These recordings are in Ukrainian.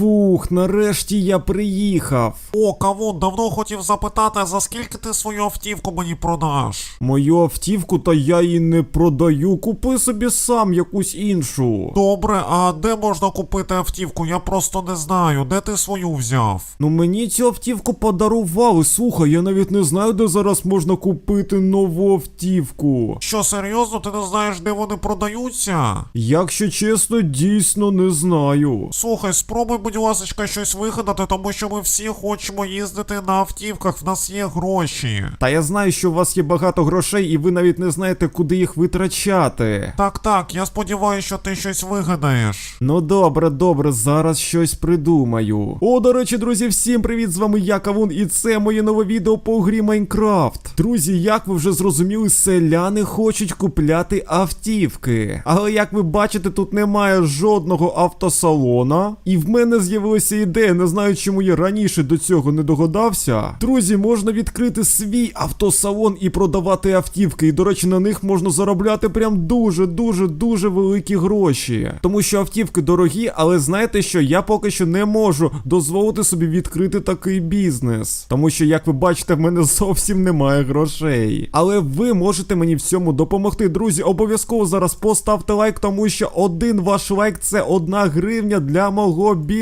Фух, нарешті я приїхав. О, кавун, давно хотів запитати, за скільки ти свою автівку мені продаш? Мою автівку, та я її не продаю. Купи собі сам якусь іншу. Добре, а де можна купити автівку? Я просто не знаю, де ти свою взяв? Ну мені цю автівку подарували. Слухай, я навіть не знаю, де зараз можна купити нову автівку. Що, серйозно, ти не знаєш, де вони продаються? Якщо чесно, дійсно не знаю. Слухай, спробуй, будь ласка, щось вигадати, тому що ми всі хочемо їздити на автівках, в нас є гроші. Та я знаю, що у вас є багато грошей, і ви навіть не знаєте, куди їх витрачати. Так, так, я сподіваюся, що ти щось вигадаєш. Ну добре, добре, зараз щось придумаю. О, до речі, друзі, всім привіт! З вами я Кавун, і це моє нове відео по грі Майнкрафт. Друзі, як ви вже зрозуміли, селяни хочуть купляти автівки. Але як ви бачите, тут немає жодного автосалона. І в мене з'явилася ідея, не знаю, чому я раніше до цього не догадався. Друзі, можна відкрити свій автосалон і продавати автівки. І, до речі, на них можна заробляти прям дуже, дуже, дуже великі гроші. Тому що автівки дорогі, але знаєте що, я поки що не можу дозволити собі відкрити такий бізнес. Тому що, як ви бачите, в мене зовсім немає грошей. Але ви можете мені в цьому допомогти. Друзі, обов'язково зараз поставте лайк, тому що один ваш лайк це одна гривня для мого бізнесу.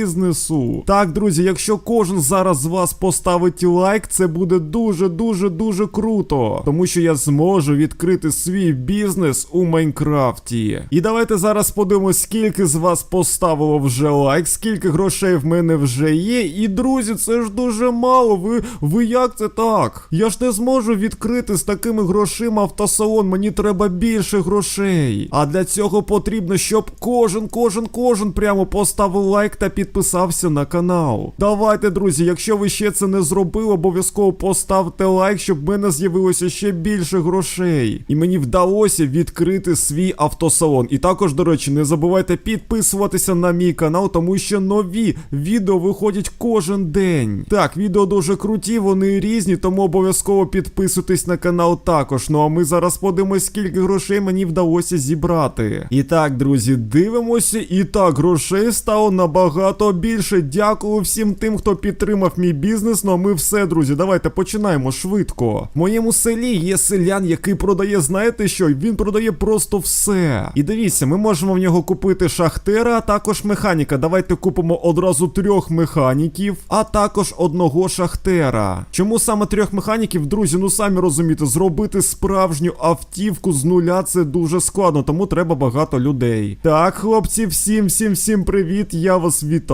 Так, друзі, якщо кожен зараз з вас поставить лайк, це буде дуже, дуже, круто. Тому що я зможу відкрити свій бізнес у Майнкрафті. І давайте зараз подивимось, скільки з вас поставило вже лайк, скільки грошей в мене вже є. І друзі, це ж дуже мало. Ви, ви як це так? Я ж не зможу відкрити з такими грошима автосалон. Мені треба більше грошей. А для цього потрібно, щоб кожен, кожен, кожен прямо поставив лайк та підписався на канал. Давайте, друзі, якщо ви ще це не зробили, обов'язково поставте лайк, щоб в мене з'явилося ще більше грошей. І мені вдалося відкрити свій автосалон. І також, до речі, не забувайте підписуватися на мій канал, тому що нові відео виходять кожен день. Так, відео дуже круті, вони різні, тому обов'язково підписуйтесь на канал також. Ну а ми зараз подивимось, скільки грошей мені вдалося зібрати. І так, друзі, дивимося. І так, грошей стало набагато більше. Дякую всім тим, хто підтримав мій бізнес. Ну а ми все, друзі, давайте починаємо швидко. В моєму селі є селян, який продає, знаєте що? Він продає просто все. І дивіться, ми можемо в нього купити шахтера, а також механіка. Давайте купимо одразу трьох механіків, а також одного шахтера. Чому саме трьох механіків, друзі? Ну самі розумієте, зробити справжню автівку з нуля це дуже складно, тому треба багато людей. Так, хлопці, всім, всім, всім привіт, я вас вітаю.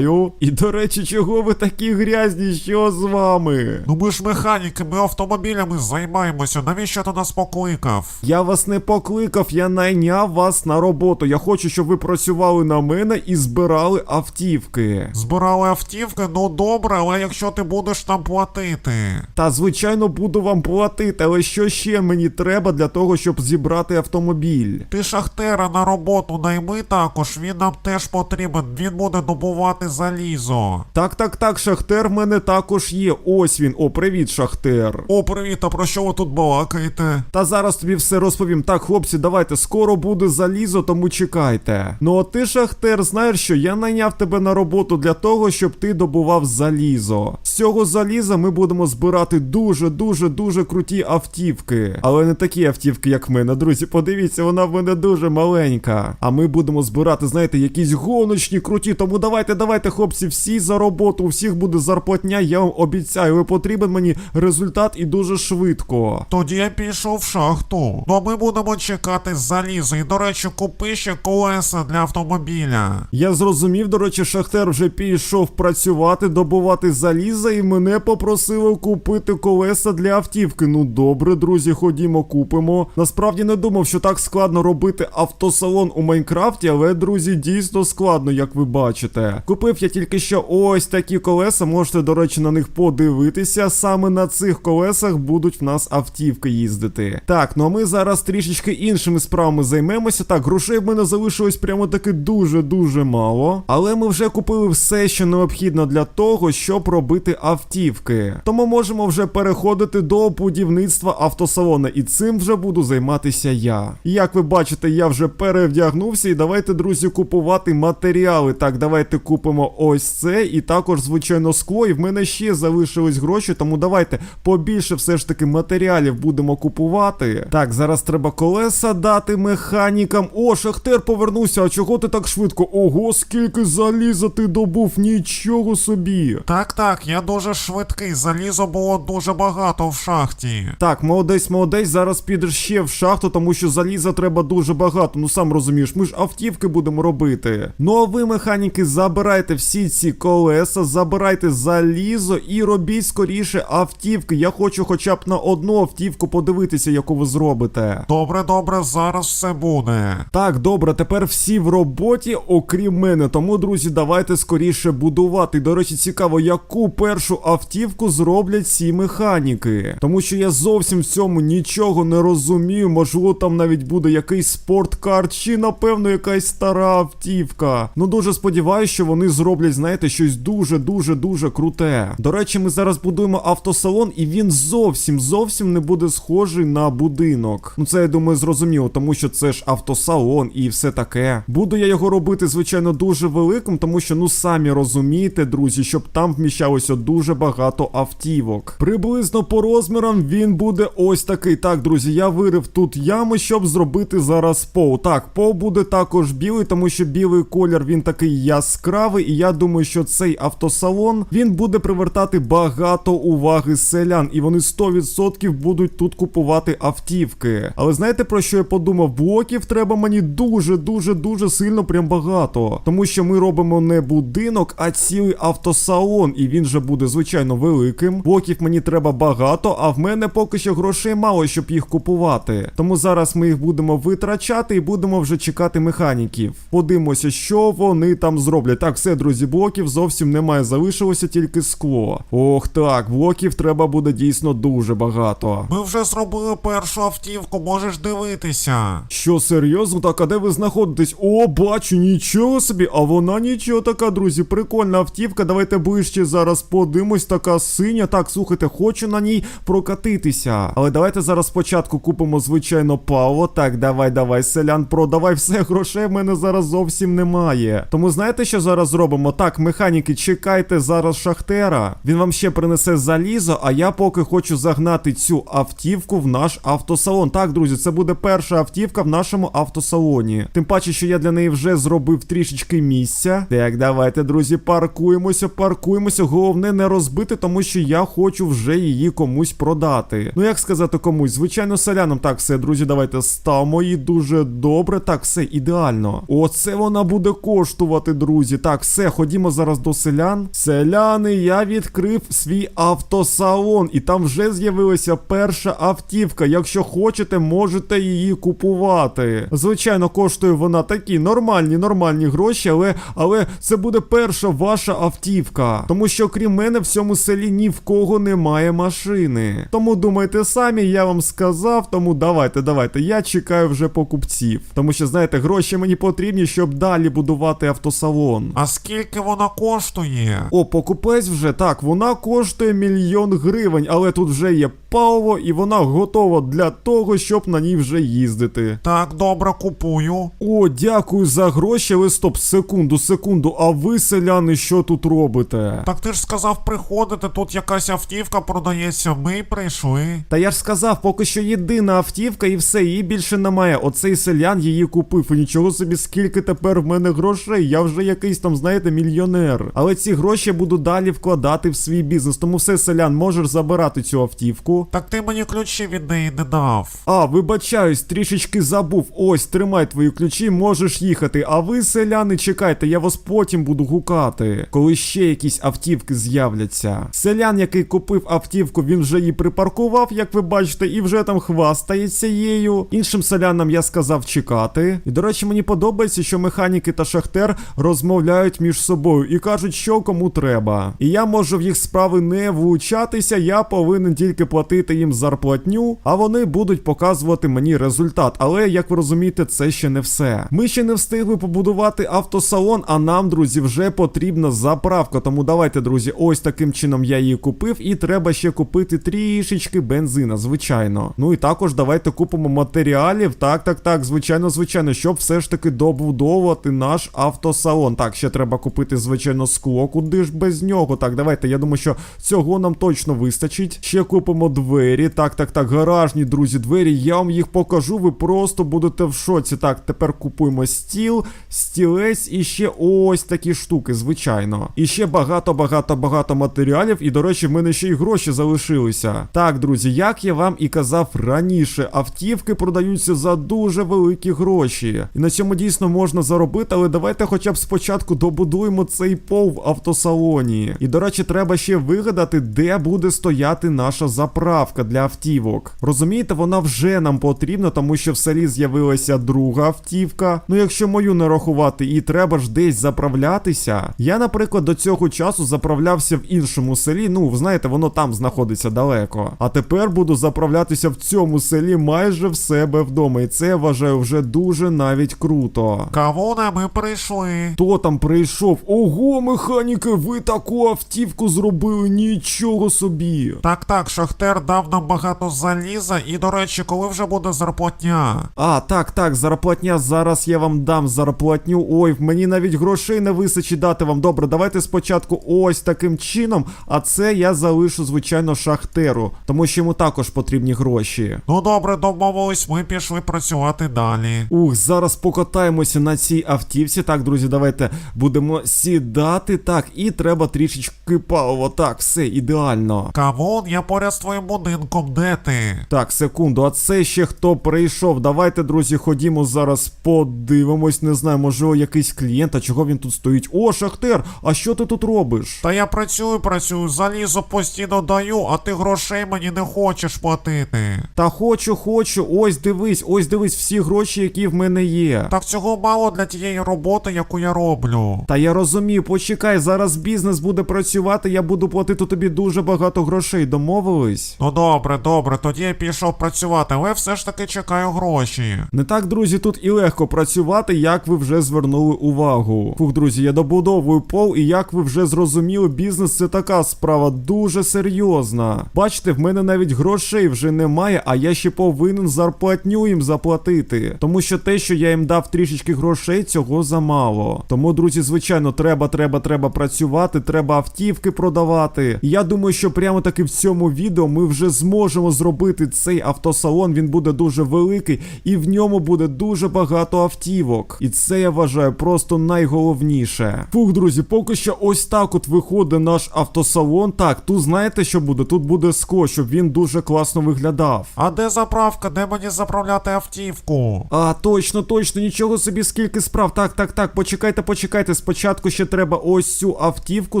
І до речі, чого ви такі грязні? Що з вами? Ну ми ж механіки, ми автомобілями займаємося. Навіщо ти нас покликав? Я вас не покликав, я найняв вас на роботу. Я хочу, щоб ви працювали на мене і збирали автівки. Збирали автівки, ну добре, але якщо ти будеш нам платити. Та звичайно буду вам платити, але що ще мені треба для того, щоб зібрати автомобіль? Ти шахтера на роботу найми також, він нам теж потрібен, він буде добувати залізо. Так, так, так, шахтер в мене також є. Ось він. О, привіт, шахтер. О, привіт, а про що ви тут балакаєте? Та зараз тобі все розповім. Так, хлопці, давайте, скоро буде залізо, тому чекайте. Ну а ти, шахтер, знаєш що? Я найняв тебе на роботу для того, щоб ти добував залізо. З цього заліза ми будемо збирати дуже, дуже, дуже круті автівки. Але не такі автівки, як в мене. Друзі, подивіться, вона в мене дуже маленька. А ми будемо збирати, знаєте, якісь гоночні круті. Тому давайте, давайте, хлопці, всі за роботу, у всіх буде зарплатня, я вам обіцяю. Ви потрібен мені результат і дуже швидко. Тоді я пішов в шахту. Ну а ми будемо чекати залізо. І, до речі, купи ще колеса для автомобіля. Я зрозумів, до речі, Шахтер вже пішов працювати, добувати заліза, і мене попросили купити колеса для автівки. Ну добре, друзі, ходімо, купимо. Насправді не думав, що так складно робити автосалон у Майнкрафті, але, друзі, дійсно складно, як ви бачите. Купив я тільки що ось такі колеса, можете, до речі, на них подивитися. Саме на цих колесах будуть в нас автівки їздити. Так, ну а ми зараз трішечки іншими справами займемося. Так, грошей в мене залишилось прямо таки дуже-дуже мало. Але ми вже купили все, що необхідно для того, щоб робити автівки. Тому можемо вже переходити до будівництва автосалона, і цим вже буду займатися я. Як ви бачите, я вже перевдягнувся, і давайте, друзі, купувати матеріали. Так, давайте купимо ось це, і також, звичайно, скло. І в мене ще залишились гроші, тому давайте побільше все ж таки матеріалів будемо купувати. Так, зараз треба колеса дати механікам. О, Шахтер повернувся. А чого ти так швидко? Ого, скільки заліза ти добув, нічого собі. Так, так, я дуже швидкий, залізо було дуже багато в шахті. Так, молодець, молодець, зараз підеш ще в шахту, тому що заліза треба дуже багато. Ну сам розумієш, ми ж автівки будемо робити. Ну а ви, механіки, забирайте всі ці колеса, забирайте залізо і робіть скоріше автівки. Я хочу хоча б на одну автівку подивитися, яку ви зробите. Добре, добре, зараз все буде. Так, добре, тепер всі в роботі, окрім мене. Тому, друзі, давайте скоріше будувати. До речі, цікаво, яку першу автівку зроблять ці механіки. Тому що я зовсім в цьому нічого не розумію. Можливо, там навіть буде якийсь спорткар, чи, напевно, якась стара автівка. Ну дуже сподіваюся, що вони зроблять, знаєте, щось дуже-дуже дуже круте. До речі, ми зараз будуємо автосалон, і він зовсім зовсім не буде схожий на будинок. Ну це я думаю зрозуміло, тому що це ж автосалон і все таке. Буду я його робити, звичайно, дуже великим, тому що ну самі розумієте, друзі, щоб там вміщалося дуже багато автівок. Приблизно по розмірам він буде ось такий. Так, друзі, я вирив тут яму, щоб зробити зараз пол. Так, пол буде також білий, тому що білий колір він такий яскравий, і я думаю, що цей автосалон він буде привертати багато уваги селян, і вони 100% будуть тут купувати автівки. Але знаєте про що я подумав? Блоків треба мені дуже, дуже, дуже сильно прям багато. Тому що ми робимо не будинок, а цілий автосалон, і він же буде звичайно великим. Блоків мені треба багато, а в мене поки що грошей мало, щоб їх купувати. Тому зараз ми їх будемо витрачати і будемо вже чекати механіків. Подивимося, що вони там зроблять. Так, все, друзі, блоків зовсім немає, залишилося тільки скло. Ох так, блоків треба буде дійсно дуже багато. Ми вже зробили першу автівку, можеш дивитися. Що серйозно? Так, а де ви знаходитесь? О, бачу, нічого собі, а вона нічого така, друзі. Прикольна автівка. Давайте ближче зараз подивимось. Така синя. Так, слухайте, хочу на ній прокатитися. Але давайте зараз спочатку купимо, звичайно, паливо. Так, давай, давай, селян, продавай все грошей. В мене зараз зовсім немає. Тому знаєте, що зараз зробимо? Так, механіки, чекайте зараз шахтера. Він вам ще принесе залізо, а я поки хочу загнати цю автівку в наш автосалон. Так, друзі, це буде перша автівка в нашому автосалоні. Тим паче, що я для неї вже зробив трішечки місця. Так, давайте, друзі, паркуємося, паркуємося. Головне не розбити, тому що я хочу вже її комусь продати. Ну як сказати комусь? Звичайно, селянам. Так, все, друзі, давайте ставимо її дуже добре. Так, все ідеально. Оце вона буде коштувати, друзі. Так, все, ходімо зараз до селян. Селяни, я відкрив свій автосалон, і там вже з'явилася перша автівка. Якщо хочете, можете її купувати. Звичайно, коштує вона такі нормальні, нормальні гроші, але, але це буде перша ваша автівка. Тому що, крім мене, в цьому селі ні в кого немає машини. Тому думайте самі, я вам сказав. Тому давайте, давайте. Я чекаю вже покупців. Тому що, знаєте, гроші мені потрібні, щоб далі будувати автосалон. А скільки вона коштує? О, покупець вже так, вона коштує мільйон гривень, але тут вже є паливо, і вона готова для того, щоб на ній вже їздити. Так, добре, купую. О, дякую за гроші, але стоп, секунду, секунду. А ви, селяни, що тут робите? Так ти ж сказав приходити, тут якась автівка продається, ми прийшли. Та я ж сказав, поки що єдина автівка і все, її більше немає. Оцей селян її купив. І нічого собі, скільки тепер в мене грошей. Я вже якийсь там, знаєте, мільйонер. Але ці гроші я буду далі вкладати в свій бізнес. Тому все, селян, можеш забирати цю автівку. Так ти мені ключі від неї не дав. А, вибачаюсь, трішечки забув. Ось, тримай твої ключі, можеш їхати. А ви, селяни, чекайте, я вас потім буду гукати, коли ще якісь автівки з'являться. Селян, який купив автівку, він вже її припаркував, як ви бачите, і вже там хвастається їю. Іншим селянам я сказав чекати. І до речі, мені подобається, що механіки та шахтер розмовляють між собою і кажуть, що кому треба. І я можу в їх справи не влучатися, я повинен тільки платити їм зарплатню, а вони будуть показувати мені результат. Але як ви розумієте, це ще не все. Ми ще не встигли побудувати автосалон, а нам, друзі, вже потрібна заправка. Тому давайте, друзі, ось таким чином я її купив, і треба ще купити трішечки бензина, звичайно. Ну і також давайте купимо матеріалів. Так, так, так, звичайно, звичайно, щоб все ж таки добудовувати наш автосалон. Так, ще треба купити, звичайно, скло. Куди ж без нього? Так, давайте. Я думаю, що цього нам точно вистачить. Ще купимо двері. Так, так, так, гаражні, друзі, двері. Я вам їх покажу. Ви просто будете в шоці. Так, тепер купуємо стіл, стілець і ще ось такі штуки, звичайно. І ще багато, багато, багато матеріалів. І, до речі, в мене ще й гроші залишилися. Так, друзі, як я вам і казав раніше, автівки продаються за дуже великі гроші. І на цьому дійсно можна заробити, але давайте хоча б спочатку добудуємо цей пол в автосалоні. І, до речі, треба ще вигадати, де буде стояти наша заправка для автівок. Розумієте, вона вже нам потрібна, тому що в селі з'явилася друга автівка. Ну, якщо мою не рахувати, і треба ж десь заправлятися. Я, наприклад, до цього часу заправлявся в іншому селі. Ну, ви знаєте, воно там знаходиться далеко. А тепер буду заправлятися в цьому селі майже в себе вдома. І це я вважаю вже дуже навіть круто. Кавуне, ми прийшли. Хто там прийшов? Ого, механіки, ви таку автівку зробили, нічого собі. Так, так, Шахтер дав нам багато заліза, і, до речі, коли вже буде зарплатня? А, так, так, зарплатня. Зараз я вам дам зарплатню. Ой, мені навіть грошей не вистачить дати вам. Добре, давайте спочатку ось таким чином. А це я залишу, звичайно, шахтеру, тому що йому також потрібні гроші. Ну добре, домовились, ми пішли працювати далі. Ух, зараз покатаємося на цій автівці. Так, друзі, давайте будемо сідати. Так, і треба трішечки палива. Так, все ідеально. Кавун, я поряд з твоїм будинком, де ти? Так, секунду, а це ще хто прийшов? Давайте, друзі, ходімо зараз, подивимось. Не знаю, можливо, якийсь клієнт, а чого він тут стоїть? О, Шахтер, а що ти тут робиш? Та я працюю, працюю, залізо постійно даю, а ти грошей мені не хочеш платити. Та хочу, хочу. Ось дивись, ось дивись всі гроші, які в мене є. Так цього мало для тієї роботи, яку я роблю. Та я розумію, почекай, зараз бізнес буде працювати, я буду платити тобі дуже багато грошей. Домовились? Ну добре, добре, тоді я пішов працювати, але все ж таки чекаю гроші. Не так, друзі, тут і легко працювати, як ви вже звернули увагу. Фух, друзі, я добудовую пол, і як ви вже зрозуміли, бізнес це така справа дуже серйозна. Бачите, в мене навіть грошей вже немає, а я ще повинен зарплатню їм заплатити. Тому що те, що я їм дав трішечки грошей, цього замало. Тому, друзі, звичайно, треба, треба, треба працювати, треба автівки продавати. Я думаю, що прямо таки в цьому відео ми вже зможемо зробити цей автосалон. Він буде дуже великий, і в ньому буде дуже багато автівок. І це я вважаю просто найголовніше. Фух, друзі, поки що ось так от виходить наш автосалон. Так, тут знаєте, що буде? Тут буде скло, щоб він дуже класно виглядав. А де заправка, де мені заправляти автівку? А, точно, точно, нічого собі, скільки справ. Так, так, так, почекайте, почекайте. Спочатку ще треба ось цю автівку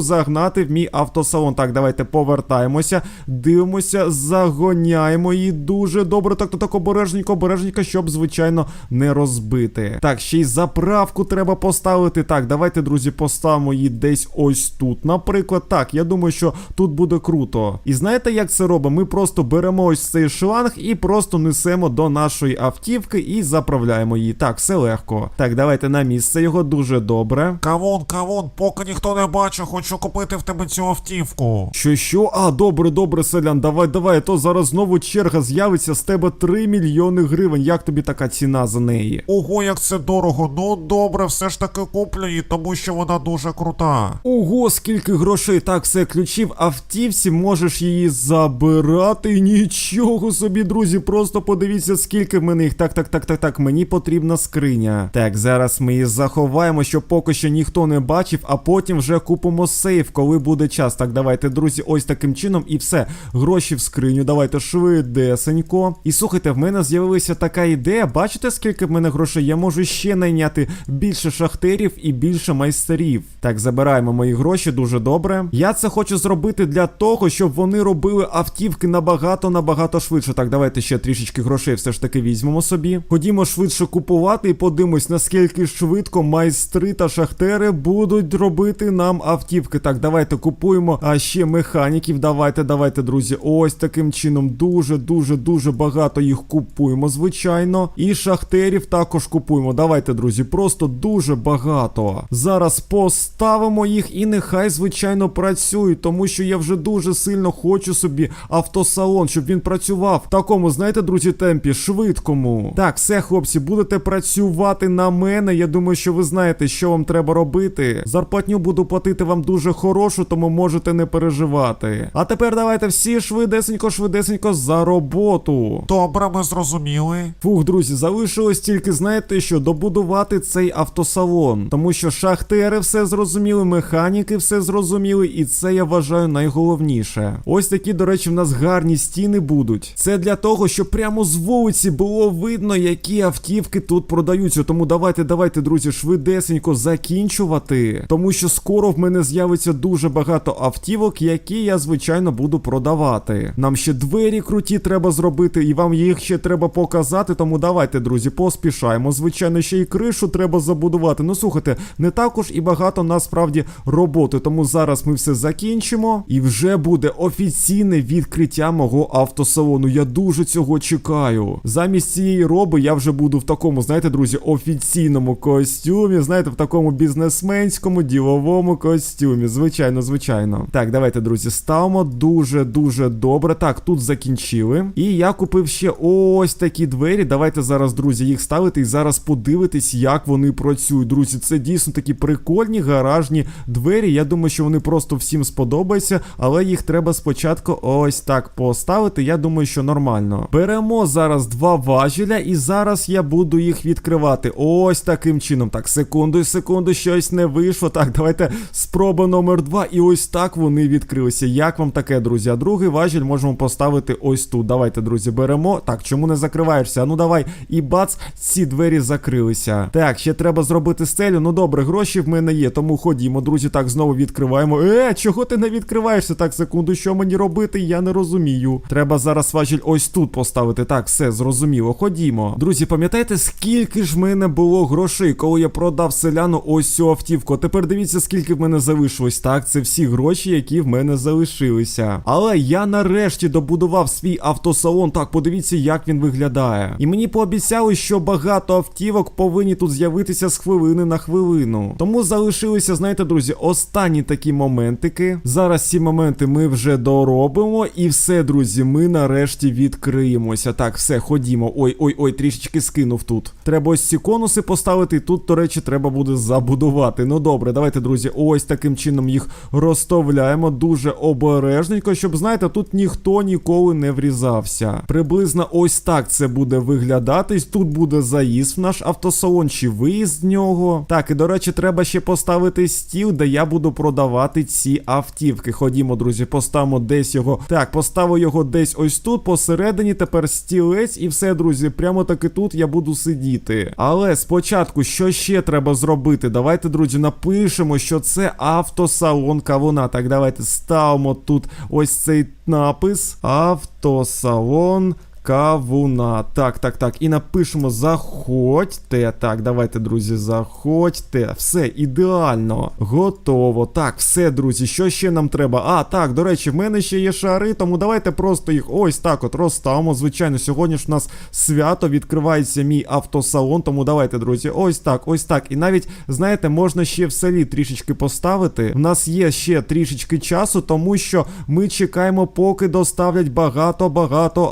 загнати в мій автосалон. Так, давайте повертаємося, дивимося, загоняємо її дуже добре. Так, то так обережненько, обережненько, щоб, звичайно, не розбити. Так, ще й заправку треба поставити. Так, давайте, друзі, поставимо її десь ось тут. Наприклад, так, я думаю, що тут буде круто. І знаєте, як це робимо? Ми просто беремо ось цей шланг і просто несемо до нашої автівки і заправляємо її. Так, все легко. Так, давайте на місце його дуже добре. Кавун, кавун, поки ніхто не бачить, хочу купити в тебе цю автівку. Що, що? А, добре, добре, селян, давай, давай, а то зараз знову черга з'явиться з тебе 3 мільйони гривень. Як тобі така ціна за неї? Ого, як це дорого. Ну добре, все ж таки куплю її, тому що вона дуже крута. Ого, скільки грошей. Так, все, ключів автівці, можеш її забирати. Нічого собі, друзі, просто подивіться, скільки в мене їх. Так, так, так, так, так, мені потрібна скриня. Так, зараз ми її заховаємо, щоб поки що ніхто не бачив, а потім вже купимо сейф, коли буде час. Так, давайте, друзі, ось таким чином і все. Гроші в скриню, давайте швидесенько. І слухайте, в мене з'явилася така ідея. Бачите, скільки в мене грошей? Я можу ще найняти більше шахтерів і більше майстерів. Так, забираємо мої гроші дуже добре. Я це хочу зробити для того, щоб вони робили автівки набагато набагато швидше. Так, давайте ще трішечки грошей все ж таки візьмемо собі. Ходімо швидше купувати і подивимось, наскільки швидко майстри та шахтери будуть робити нам автівки. Так, давайте. купуємо а ще механіків. Давайте, давайте, друзі. Ось таким чином дуже, дуже, дуже багато їх купуємо, звичайно. І шахтерів також купуємо. Давайте, друзі, просто дуже багато. Зараз поставимо їх і нехай, звичайно, працюють, тому що я вже дуже сильно хочу собі автосалон, щоб він працював в такому, знаєте, друзі, темпі, швидкому. Так, все, хлопці, будете працювати на мене. Я думаю, що ви знаєте, що вам треба робити. Зарплатню буду платити вам дуже хорошу, тому можете не переживати. А тепер давайте всі швидесенько, швидесенько за роботу. Добре, ми зрозуміли. Фух, друзі, залишилось тільки, знаєте, що добудувати цей автосалон. Тому що шахтери все зрозуміли, механіки все зрозуміли, і це я вважаю найголовніше. Ось такі, до речі, в нас гарні стіни будуть. Це для того, щоб прямо з вулиці було видно, які автівки тут продаються. Тому давайте, давайте, друзі, швидесенько закінчувати. Тому що скоро в мене з'явиться дуже багато автівок, які я, звичайно, буду продавати. Нам ще двері круті треба зробити, і вам їх ще треба показати. Тому давайте, друзі, поспішаємо. Звичайно, ще й кришу треба забудувати. Ну слухайте, не також і багато насправді роботи. Тому зараз ми все закінчимо. І вже буде офіційне відкриття мого автосалону. Я дуже цього чекаю. Замість цієї роби я вже буду в такому, знаєте, друзі, офіційному костюмі. Знаєте, в такому бізнесменському діловому костюмі. Звичайно, звичайно. Так, давайте, друзі, ставимо дуже дуже добре. Так, тут закінчили. І я купив ще ось такі двері. Давайте зараз, друзі, їх ставити і зараз подивитись, як вони працюють. Друзі, це дійсно такі прикольні гаражні двері. Я думаю, що вони просто всім сподобаються, але їх треба спочатку ось так поставити. Я думаю, що нормально. Беремо зараз два важеля, і зараз я буду їх відкривати. Ось таким чином. Так, секунду, секунду, щось не вийшло. Так, давайте спроба номер два. І ось так вони відкрилися. Як вам таке, друзі? А другий важіль можемо поставити ось тут. Давайте, друзі, беремо. Так, чому не закриваєшся? Ну давай. І бац, ці двері закрилися. Так, ще треба зробити стелю. Ну добре, гроші в мене є, тому ходімо, друзі. Так, знову відкриваємо. Е, чого ти не відкриваєшся? Так, секунду, що мені робити? Я не розумію. Треба зараз важіль ось тут поставити. Так, все зрозуміло. Ходімо. Друзі, пам'ятаєте, скільки ж в мене було грошей, коли я продав селяну ось цю автівку? Тепер дивіться, скільки в мене залишилось. Так, це всі гроші, які в мене залишилися. Але я нарешті добудував свій автосалон. Так, подивіться, як він виглядає. І мені пообіцяли, що багато автівок повинні тут з'явитися з хвилини на хвилину. Тому залишилися, знаєте, друзі, останні такі моментики. Зараз ці моменти ми вже доробимо, і все, друзі, ми нарешті відкриємося. Так, все, ходімо. Ой, ой, ой, трішечки скинув тут. Треба ось ці конуси поставити. Тут, до речі, треба буде забудувати. Ну добре, давайте, друзі, ось таким чином їх розставляємо дуже обережненько, щоб, знаєте, тут ніхто ніколи не врізався. Приблизно ось так це буде виглядати. Тут буде заїзд в наш автосалон чи виїзд з нього. Так, і до речі, треба ще поставити стіл, де я буду продавати ці автівки. Ходімо, друзі, поставимо десь його. Так, поставив його десь ось тут, посередині. Тепер стілець, і все, друзі, прямо таки тут я буду сидіти. Але спочатку, що ще треба зробити? Давайте, друзі, напишемо, що це автосалон кавуна. Так, давайте ставимо тут ось цей напис. Автосалон. Кавуна. Так, так, так. І напишемо заходьте. Так, давайте, друзі, заходьте. Все, ідеально. Готово. Так, все, друзі. Що ще нам треба? А, так, до речі, в мене ще є шари, тому давайте просто їх ось так от розставимо. Звичайно, сьогодні ж у нас свято відкривається мій автосалон. Тому давайте, друзі, ось так, ось так. І навіть, знаєте, можна ще в селі трішечки поставити. У нас є ще трішечки часу, тому що ми чекаємо, поки доставлять багато-багато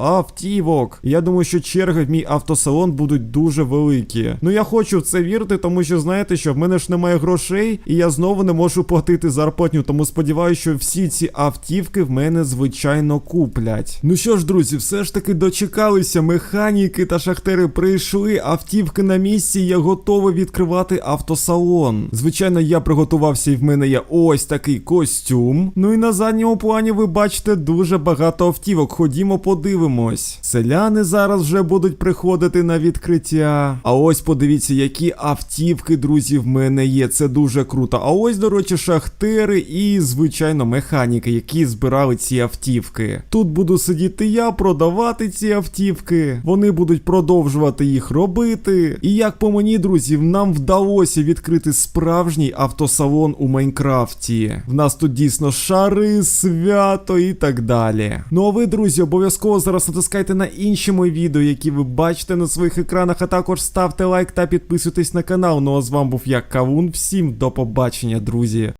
автівок. Я думаю, що черги в мій автосалон будуть дуже великі. Ну я хочу в це вірити, тому що знаєте, що в мене ж немає грошей, і я знову не можу платити зарплатню. Тому сподіваюся, що всі ці автівки в мене звичайно куплять. Ну що ж, друзі, все ж таки дочекалися. Механіки та шахтери прийшли, автівки на місці. Я готовий відкривати автосалон. Звичайно, я приготувався, і в мене є ось такий костюм. Ну і на задньому плані ви бачите дуже багато автівок. Ходімо, подивимось. Селяни зараз вже будуть приходити на відкриття. А ось подивіться, які автівки, друзі, в мене є. Це дуже круто. А ось, до речі, шахтери і, звичайно, механіки, які збирали ці автівки. Тут буду сидіти я, продавати ці автівки. Вони будуть продовжувати їх робити. І як по мені, друзі, нам вдалося відкрити справжній автосалон у Майнкрафті. В нас тут дійсно шари, свято і так далі. Ну а ви, друзі, обов'язково зараз натискайте на інші мої відео, які ви бачите на своїх екранах, а також ставте лайк та підписуйтесь на канал. Ну а з вами був я, Кавун. Всім до побачення, друзі.